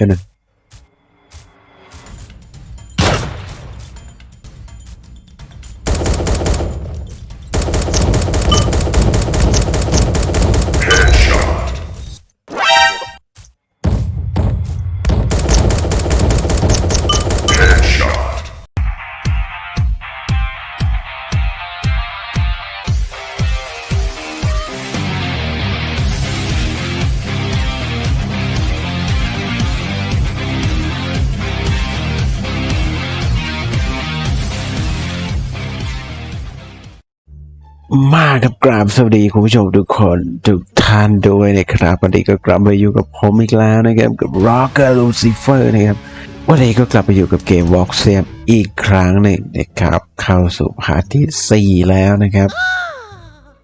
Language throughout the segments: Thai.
ค่ มากครับกราบสวัสดีคุณผู้ชมทุกคนทุกท่านด้วยนะครับวันนี้ก็กลับมาอยู่กับผมอีกแล้วนะครับกับ Rocker Lucifer นะครับวันนี้ก็กลับมาอยู่กับเกม Walk s a m อีกครั้งหนึ่งนะครับ เข้าสู่พาร์ทที่ 4 แล้วนะครับ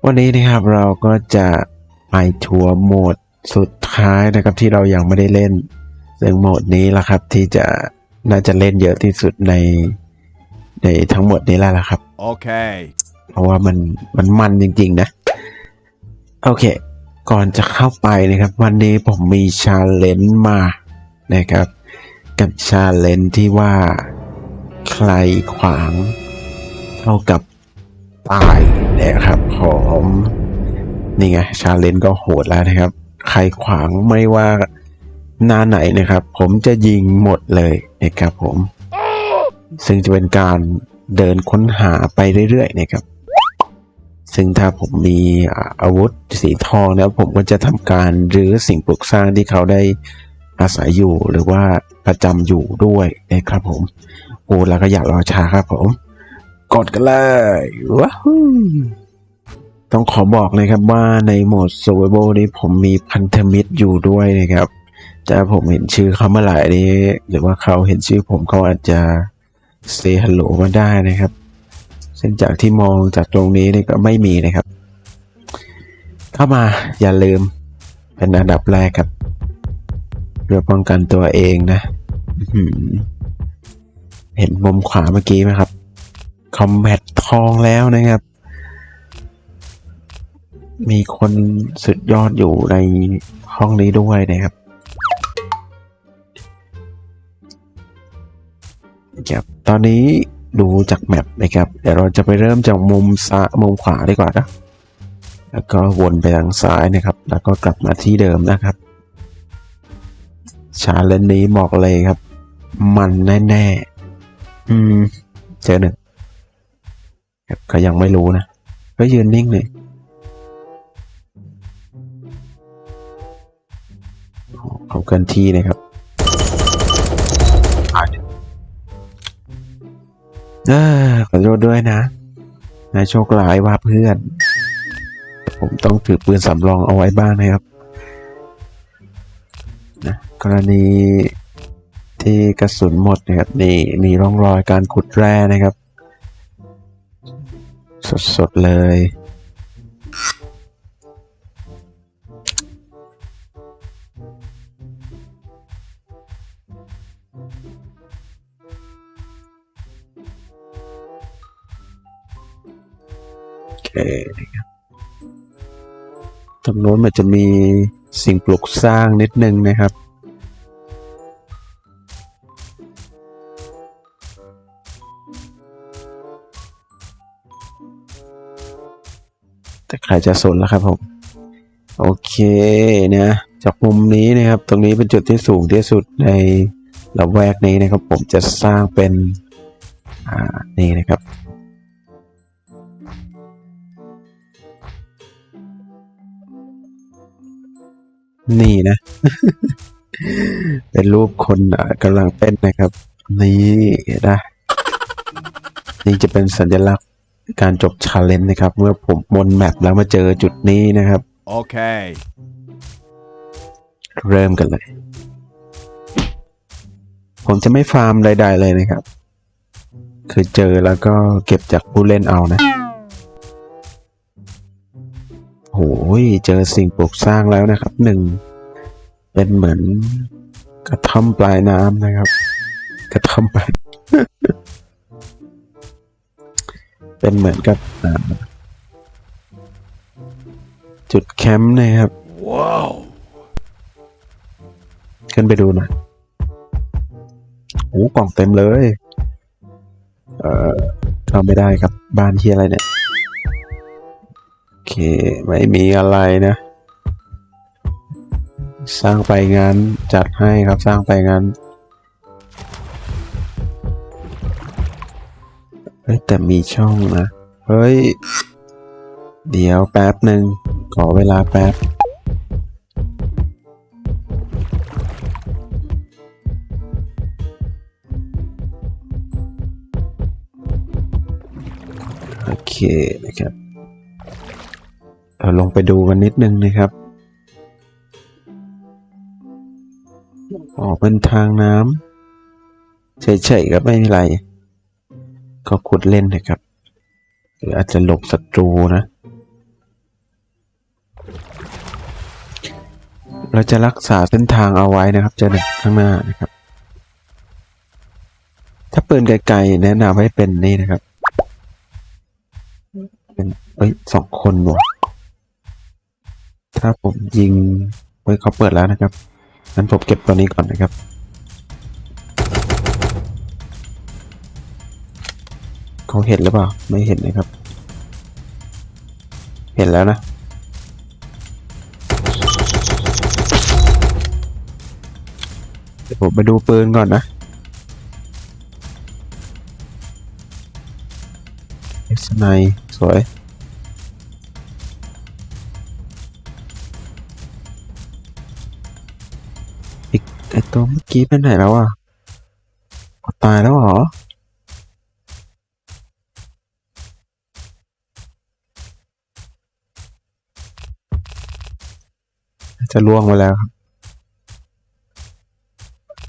วันนี้นะครับเราก็จะไปทัวร์โหมดสุดท้ายนะครับที่เรายังไม่ได้เล่น ซึ่งโหมดนี้ละครับที่จะน่าจะเล่นเยอะที่สุดในในทั้งหมดนี้แล้วละครับ Okay. เพราะว่ามันมันมันจริงๆนะ โอเค ก่อนจะเข้าไปนะครับ วันนี้ผมมีชาเลนจ์มานะครับ กับชาเลนจ์ที่ว่าใครขวางเท่ากับตายนะครับผมนี่ไงชาเลนจ์ก็โหดแล้วนะครับ ใครขวางไม่ว่าหน้าไหนนะครับ ผมจะยิงหมดเลยนะครับผม ซึ่งจะเป็นการเดินค้นหาไปเรื่อยๆนะครับ ซึ่งถ้าผมมีอาอาวุธสีทองแล้วผมก็จะทำการรื้อสิ่งปลูกสร้างที่เขาได้อาศัยอยู่หรือว่าประจำอยู่ด้วยนะครับผมโอ้แล้วก็อยากรอช้าครับผม กดกันเลยว้าวต้องขอบอกเลยครับว่าในโหมด Survival นี้ผมมีพันธมิตรอยู่ด้วยนะครับจะผมเห็นชื่อเขาเมื่อไหร่นี้ หรือว่าเขาเห็นชื่อผมเขาอาจจะเซฮัลโหลมาได้นะครับ ซึ่งจากที่มองจากตรงนี้นี่ก็ไม่มีนะครับ เข้ามาอย่าลืมเป็นอันดับแรกครับ เพื่อป้องกันตัวเองนะเห็นมุมขวาเมื่อกี้ไหมครับ คอมแบททองแล้วนะครับ มีคนสุดยอดอยู่ในห้องนี้ด้วยนะครับครับตอนนี้ ดูจากแมปนะครับ เดี๋ยวเราจะไปเริ่มจากมุมซ้ายมุมขวาดีกว่านะ แล้วก็วนไปทางซ้ายนะครับ แล้วก็กลับมาที่เดิมนะครับชาเลนจ์นี้บอกเลยครับ มันแน่ๆ อืม เจอหนึ่งก็ยังไม่รู้นะ ก็ยืนนิ่งเลยเขาเกินที่นะครับ เออขอโทษด้วยนะนายโชคร้ายว่าเพื่อน ผมต้องถือปืนสำรองเอาไว้บ้างนะครับนะกรณีที่กระสุนหมดนะครับนี่มีร่องรอยการขุดแร่นะครับ สดๆเลย โอเคนะครับตรงโน้นมันจะมีสิ่งปลูกสร้างนิดนึงนะครับ แต่ใครจะสนแล้วครับผม โอเคนะ จากมุมนี้นะครับ ตรงนี้เป็นจุดที่สูงที่สุดในละแวกนี้นะครับ ผมจะสร้างเป็น อ่า นี่นะครับ นี่นะ เป็นรูปคนอะกำลังเต้นนะครับ นี่นะนี่จะเป็นสัญลักษณ์การจบชาเลนจ์นะครับ เมื่อผมบนแมปแล้วมาเจอจุดนี้นะครับ Okay. เริ่มกันเลย ผมจะไม่ฟาร์มใดๆเลยนะครับ คือเจอแล้วก็เก็บจากผู้เล่นเอานะ โอ้ยเจอสิ่งปลูกสร้างแล้วนะครับหนึ่งเป็นเหมือนกระท่อมปลายน้ำนะครับ กระท่อมปลายเป็นเหมือนกับจุดแคมป์นะครับ Whoa. ขึ้นไปดูหน่อยอ้กล่องเต็มเลย เอ่อเข้าไม่ได้ครับ บ้านที่อะไรเนี่ย ไม่มีอะไรนะ สร้างไปงานจัดให้ครับสร้างไปงานเฮ้ยแต่มีช่องนะ เฮ้ย เดี๋ยวแป๊บหนึ่งขอเวลาแป๊บโอเคนะครับ เราลงไปดูกันนิดนึงนะครับออกเป็นทางน้ำเฉยๆก็ไม่มีไร ก็ขุดเล่นนะครับ หรืออาจจะหลบศัตรูนะ เราจะรักษาเส้นทางเอาไว้นะครับเจอหนึ่งข้างหน้านะครับ ถ้าปืนไกลๆแนะนำให้เป็นนี่นะครับ เป็นเอ้ยสองคนว่ะ ถ้าผมยิงเฮ้ยเขาเปิดแล้วนะครับงั้นผมเก็บตัวนี้ก่อนนะครับ เขาเห็นหรือเปล่า ไม่เห็นนะครับ เห็นแล้วนะ เดี๋ยวผมไปดูปืนก่อนนะเอสไนสวย อีกไอตัวเมื่อกี้ไปไหนแล้วอะตายแล้วเหรอจะล่วงไปแล้วครับ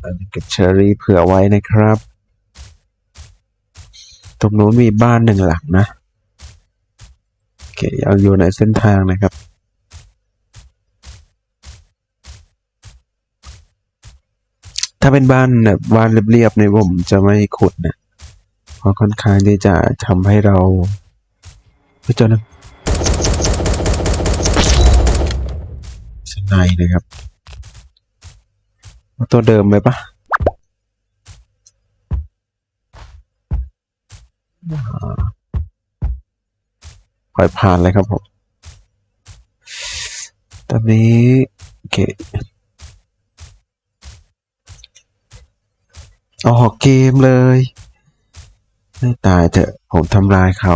อันนี้เก็บเชอรี่เผื่อไว้นะครับ ตรงนู้นมีบ้านหนึ่งหลังนะ โอเคยังอยู่ในเส้นทางนะครับ ถ้าเป็นบ้านแบบบ้านเรียบๆในผมจะไม่ขุดนะเพราะค่อนข้างที่จะทำให้เราไม่เจอนะสไนนะครับ ตัวเดิมไหมปะปล่อยผ่านเลยครับผม ตอนนี้ โอเค ออกเกมเลย ไม่ตายเถอะ ผมทำลายเขา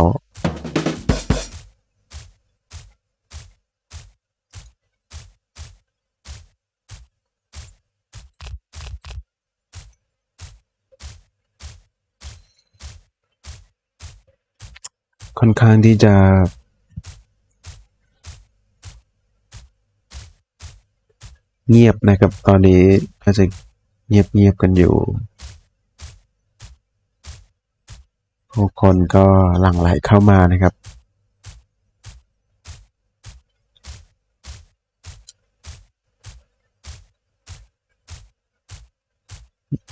ค่อนข้างที่จะเงียบนะครับ ตอนนี้ก็จะเงียบเงียบๆกันอยู่ ผู้คนก็หลั่งไหลเข้ามานะครับ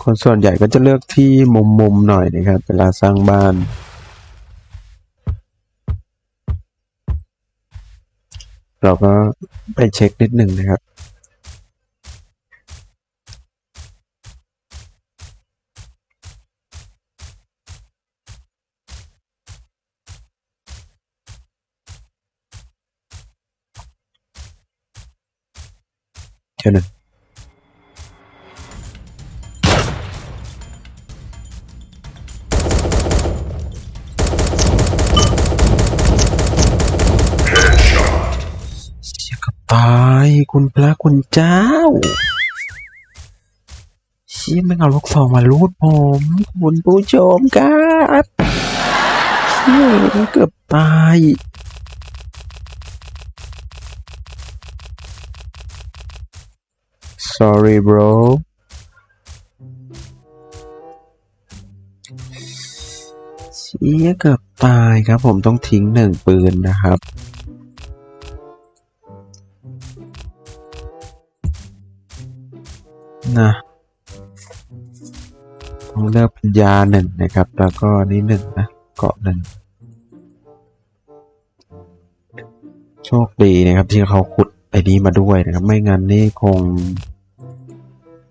คนส่วนใหญ่ก็จะเลือกที่มุมๆหน่อยนะครับ เวลาสร้างบ้าน เราก็ไปเช็คนิดหนึ่งนะครับ เชิญหนึ่งเสียกับตายคุณพระคุณเจ้าเชี่ยไม่เอาลูกซองมาลูดผม คุณผู้ชมครับเสียเกือบตาย sorry bro เชี่ยเกือบตายครับผมต้องทิ้งหนึ่งปืนนะครับ นะต้องเลือกปัญญาหนึ่งนะครับ แล้วก็นี่หนึ่งนะ เกาะหนึ่งโชคดีนะครับที่เขาขุดไอ้นี้มาด้วยนะครับ ไม่งั้นนี่คง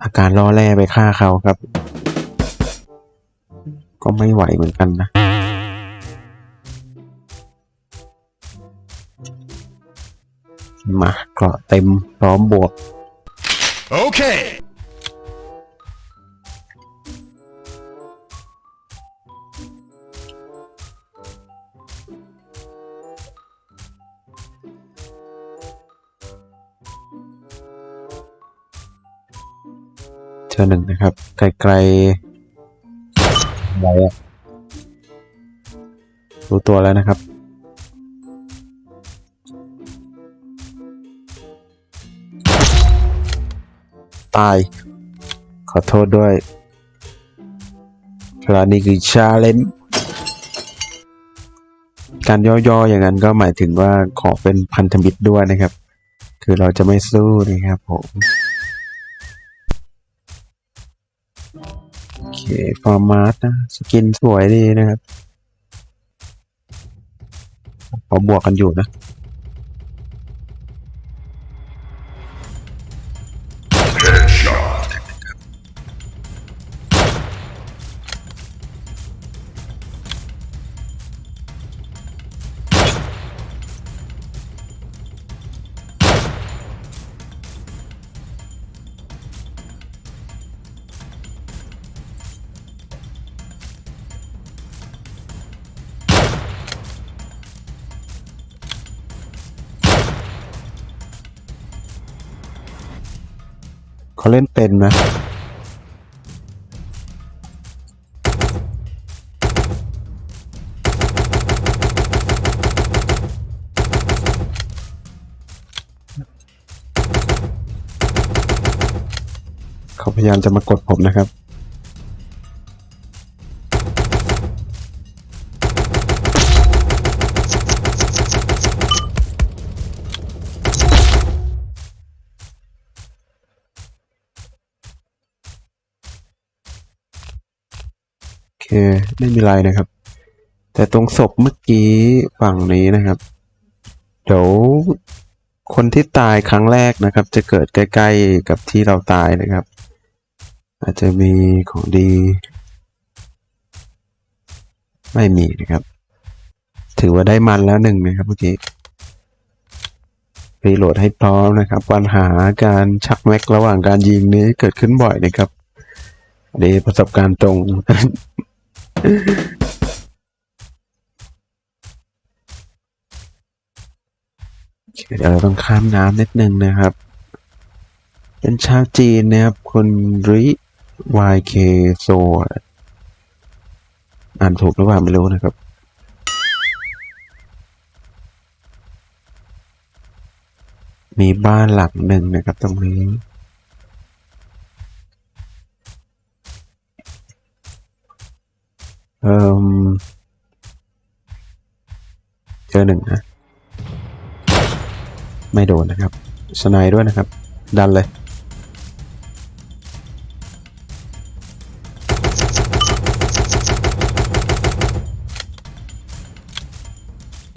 อาการล่อแร่ไปฆ่าเขาครับ ก็ไม่ไหวเหมือนกันนะ มาเกราะเต็มพร้อมบวก โอเค จอหนึ่งนะครับ ไกลๆไรอะรู้ตัวแล้วนะครับ ตาย ขอโทษด้วยเพราะนี่คือชาเลนจ์การย่อๆอย่างนั้นก็หมายถึงว่าขอเป็นพันธมิตรด้วยนะครับ คือเราจะไม่สู้นะครับผม ฟอร์มาร์ทนะสกินสวยดีนะครับเขาบวกกันอยู่นะ เขาเล่นเป็นนะเขาพยายามจะมากดผมนะครับ ไม่มีไรนะครับ แต่ตรงศพเมื่อกี้ฝั่งนี้นะครับ เดี๋ยวคนที่ตายครั้งแรกนะครับ จะเกิดใกล้ๆกับที่เราตายนะครับ อาจจะมีของดี ไม่มีนะครับ ถือว่าได้มันแล้วหนึ่งนะครับเมื่อกี้รีโหลดให้พร้อมนะครับ ปัญหาการชักแม็กระหว่างการยิงนี้เกิดขึ้นบ่อยนะครับอันนี้ประสบการณ์ตรง เดี๋ยวเราต้องข้ามน้ำนิดนึงนะครับ เป็นชาวจีนนะครับ คุณริ YK โซอ่านถูกหรือเปล่าไม่รู้นะครับมีบ้านหลังหนึ่งนะครับตรงนี้ เอ่มเจอหนึ่งนะไม่โดนนะครับสไนด์ด้วยนะครับ ดันเลย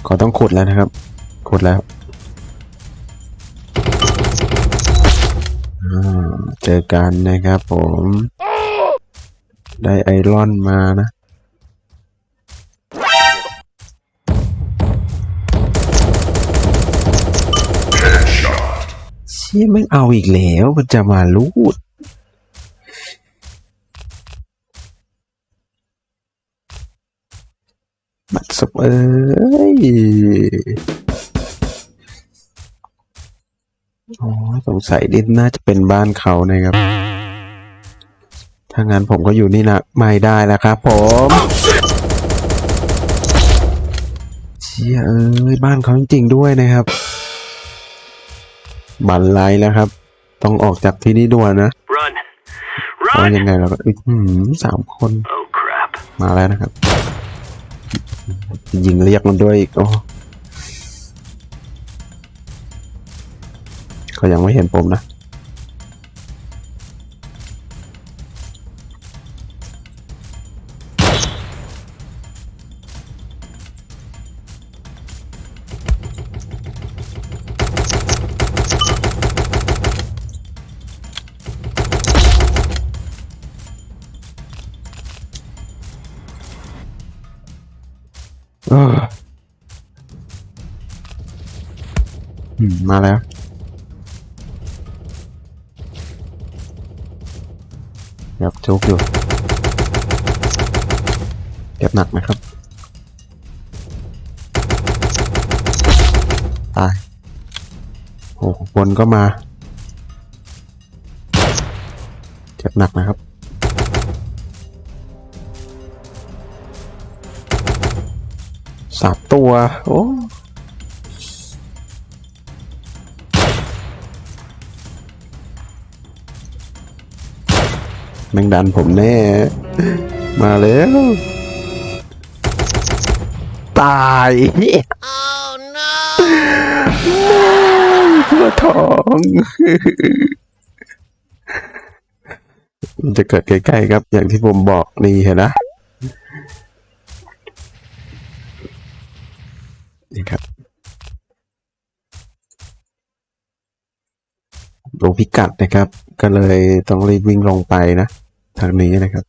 ขอต้องขุดแล้วนะครับ ขุดแล้วเจอกันนะครับผม ได้ไอรอนมานะ เชี่ยไม่งเอาอีกแล้วมันจะมาลูดบัดศพเอ้ยอ๋อสงสัยดินน่าจะเป็นบ้านเขานะครับ ถ้างั้นผมก็อยู่นี่นะ ไม่ได้แล้วครับผมเชี่ยเอ้ยบ้านเขาจริงๆด้วยนะครับ บันไลแล้วครับ ต้องออกจากที่นี่ด่วนนะ Run. เพราะ Run. ยังไงเราก็อื้อหือสามคน Oh crap. มาแล้วนะครับ ยิงเรียกมันด้วยอีกโอ้เขายังไม่เห็นผมนะ เอออืมมาแล้วครับโชคอยู่เก็บหนักนะครับ ตาย โอ้โหบนก็มา เจ็บหนักนะครับ สามตัว โอ้แมงดันผมแน่ มาแล้ว ตายเหี้ย Oh no! ตัวทอง มันจะเกิดใกล้ๆครับ อย่างที่ผมบอกนี่เห็นนะ นี่ครับรู้พิกัดนะครับ ก็เลยต้องรีบวิ่งลงไปนะ ทางนี้นะครับ